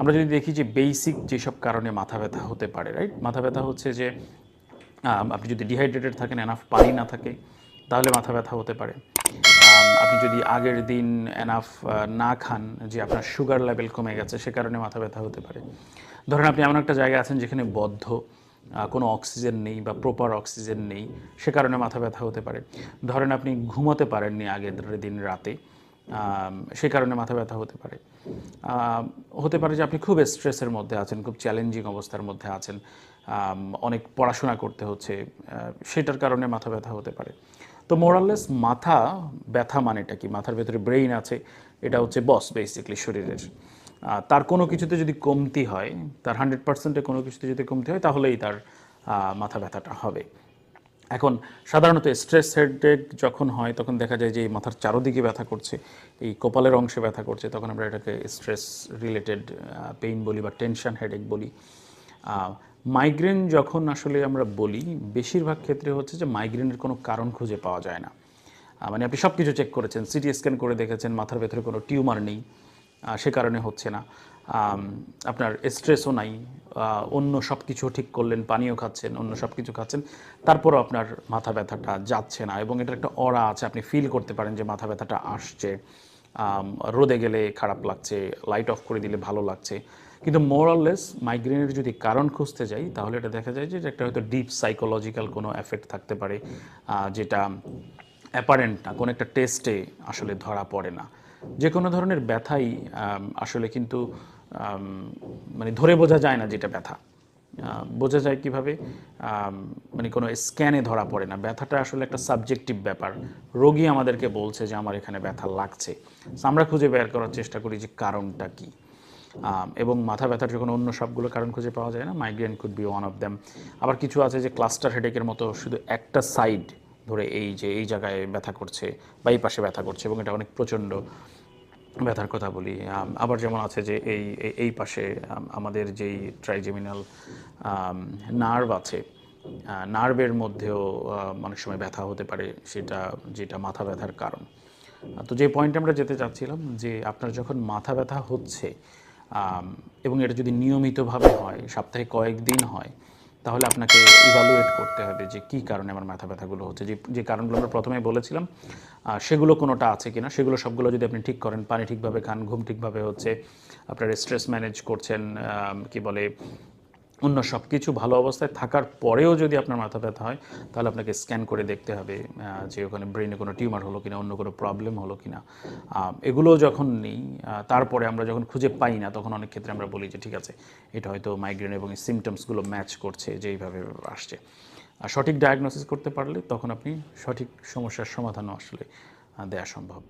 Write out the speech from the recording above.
আমরা যদি দেখি যে বেসিক যেসব কারণে মাথা ব্যথা হতে পারে রাইট মাথা ব্যথা হচ্ছে যে আপনি যদি ডিহাইড্রেটেড থাকেন এনাফ পানি না থাকে, তাহলে মাথা ব্যথা হতে পারে। আপনি যদি আগের দিন এনাফ না খান, যে আপনার সুগার লেভেল কমে গেছে, সে কারণে মাথা ব্যথা হতে পারে। ধরেন আপনি এমন একটা জায়গায় আছেন যেখানে বদ্ধ কোনো অক্সিজেন নেই বা প্রপার অক্সিজেন নেই, সে কারণে মাথা ব্যথা হতে পারে। ধরেন আপনি ঘুমাতে পারেননি আগের দিন রাতে সে কারণে মাথা ব্যথা হতে পারে। হতে পারে যে আপনি খুব স্ট্রেসের মধ্যে আছেন, খুব চ্যালেঞ্জিং অবস্থার মধ্যে আছেন অনেক পড়াশোনা করতে হচ্ছে সেটার কারণে মাথা ব্যথা হতে পারে। তো মোরাললেস মাথা ব্যথা মানেটা কি? মাথার ভেতরে ব্রেইন আছে, এটা হচ্ছে বস বেসিকলি শরীরের। তার কোনো কিছুতে যদি কমতি হয়, তার হান্ড্রেড পার্সেন্টে কোনো কিছুতে যদি কমতি হয়, তাহলেই তার মাথা ব্যথাটা হবে। এখন সাধারণত স্ট্রেস হেডেক যখন হয়, তখন দেখা যায় যে এই মাথার চারোদিকে ব্যথা করছে, এই কপালের অংশে ব্যথা করছে, তখন আমরা এটাকে স্ট্রেস রিলেটেড পেইন বলি বা টেনশন হেডেক বলি। মাইগ্রেন যখন আসলে আমরা বলি, বেশিরভাগ ক্ষেত্রে হচ্ছে যে মাইগ্রেনের কোনো কারণ খুঁজে পাওয়া যায় না। মানে আপনি সব কিছু চেক করেছেন সিটি স্ক্যান করে দেখেছেন, মাথার ভেতরে কোনো টিউমার নেই সে কারণে হচ্ছে না। আপনার স্ট্রেসও নাই অন্য সব কিছু ঠিক করলেন, পানীয় খাচ্ছেন, অন্য সব কিছু খাচ্ছেন, তারপরও আপনার মাথা ব্যথাটা যাচ্ছে না এবং এটা একটা অরা আছে, আপনি ফিল করতে পারেন যে মাথা ব্যথাটা আসছে। রোদে গেলে খারাপ লাগছে লাইট অফ করে দিলে ভালো লাগছে। কিন্তু মোরাললেস মাইগ্রেনের যদি কারণ খুঁজতে যাই, তাহলে এটা দেখা যায় যে একটা হয়তো ডিপ সাইকোলজিক্যাল কোনো এফেক্ট থাকতে পারে যেটা অ্যাপারেন্ট না, কোনো একটা টেস্টে আসলে ধরা পড়ে না। যে কোনো ধরনের ব্যথাই আসলে কিন্তু মানে ধরে বোঝা যায় না যেটা ব্যথা। বোঝা যায় কীভাবে? মানে কোনো স্ক্যানে ধরা পড়ে না। ব্যথাটা আসলে একটা সাবজেক্টিভ ব্যাপার। রোগী আমাদেরকে বলছে যে, আমার এখানে ব্যথা লাগছে। আমরা খুঁজে বের করার চেষ্টা করি যে, কারণটা কী? এবং মাথা ব্যথার যখন অন্য সবগুলো কারণ খুঁজে পাওয়া যায় না migraine could be one of them আবার কিছু আছে যে ক্লাস্টার হেডেকের মতো শুধু একটা সাইড ধরে এই যে, এই জায়গায় ব্যথা করছে বা এই পাশে ব্যথা করছে এবং এটা অনেক প্রচণ্ড। ব্যথার কথা বলি আবার যেমন আছে যে এই, এই- পাশে আমাদের যেই ট্রাইজেমিনাল নার্ভ আছে নার্ভের মধ্যেও অনেক সময় ব্যথা হতে পারে সেটা, যেটা মাথা ব্যথার কারণ। তো যে পয়েন্টে আমরা যেতে চাচ্ছিলাম যে আপনার যখন মাথা ব্যথা হচ্ছে এবং এটা যদি নিয়মিতভাবে হয় সপ্তাহে কয়েকদিন হয় তাহলে আপনাকে ইভালুয়েট করতে হবে যে কি কারণে আমার মাথা ব্যথাগুলো হচ্ছে। যে যে কারণগুলো আমরা প্রথমে বলেছিলাম সেগুলো কোনোটা আছে কিনা, সেগুলো সবগুলো যদি আপনি ঠিক করেন, পানি ঠিকভাবে খান, ঘুম ঠিকভাবে হচ্ছে, আপনার স্ট্রেস ম্যানেজ করছেন কি বলে অন্য সব কিছু ভালো অবস্থায় থাকার পরেও যদি আপনার মাথা ব্যথা হয়, তাহলে আপনাকে স্ক্যান করে দেখতে হবে যে ওখানে ব্রেনে কোনো টিউমার হলো কিনা, অন্য কোনো প্রবলেম হলো কিনা। এগুলো যখন নেই তারপরে আমরা যখন খুঁজে পাই না, তখন অনেক ক্ষেত্রে আমরা বলি যে, ঠিক আছে, এটা হয়তো মাইগ্রেন এবং সিমটমসগুলো ম্যাচ করছে, যে এইভাবে আসছে। আর সঠিক ডায়াগনোসিস করতে পারলে তখন আপনি সঠিক সমস্যার সমাধানও আসলে দেওয়া সম্ভব।